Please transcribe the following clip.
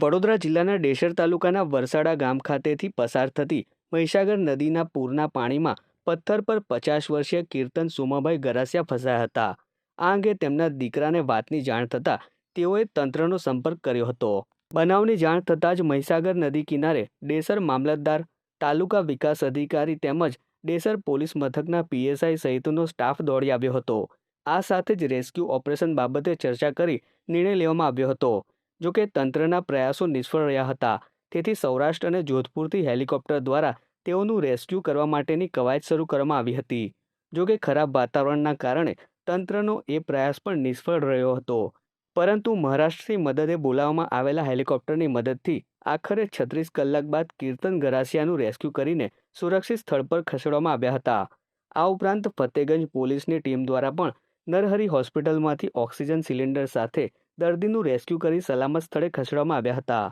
વડોદરા જિલ્લાના ડેસર તાલુકાના વરસાડા ગામ ખાતેથી પસાર થતી મહીસાગર નદીના પૂરના પાણીમાં પથ્થર પર પચાસ વર્ષીય કીર્તન સુમાભાઈ ગરાસિયા ફસાયા હતા. આ અંગે તેમના દીકરાને વાતની જાણ થતાં તેઓએ તંત્રનો સંપર્ક કર્યો હતો. બનાવની જાણ થતાં જ મહીસાગર નદી કિનારે ડેસર મામલતદાર, તાલુકા વિકાસ અધિકારી તેમજ ડેસર પોલીસ મથકના પીએસઆઈ સહિતનો સ્ટાફ દોડી આવ્યો હતો. આ સાથે જ રેસ્ક્યુ ઓપરેશન બાબતે ચર્ચા કરી નિર્ણય લેવામાં આવ્યો હતો. જોકે તંત્રના પ્રયાસો નિષ્ફળ રહ્યા હતા. તેથી સૌરાષ્ટ્ર અને જોધપુરથી હેલિકોપ્ટર દ્વારા તેઓનું રેસ્ક્યુ કરવા માટેની કવાયત શરૂ કરવામાં આવી હતી. જોકે ખરાબ વાતાવરણના કારણે તંત્રનો એ પ્રયાસ પણ નિષ્ફળ રહ્યો હતો. પરંતુ મહારાષ્ટ્રથી મદદે બોલાવવામાં આવેલા હેલિકોપ્ટરની મદદથી આખરે છત્રીસ કલાક બાદ કીર્તન ગરાસિયાનું રેસ્ક્યુ કરીને સુરક્ષિત સ્થળ પર ખસેડવામાં આવ્યા હતા. આ ઉપરાંત ફતેગંજ પોલીસની ટીમ દ્વારા પણ નરહરી હોસ્પિટલમાંથી ઓક્સિજન સિલિન્ડર સાથે દર્દીનું રેસ્ક્યુ કરી સલામત સ્થળે ખસેડવામાં આવ્યા હતા.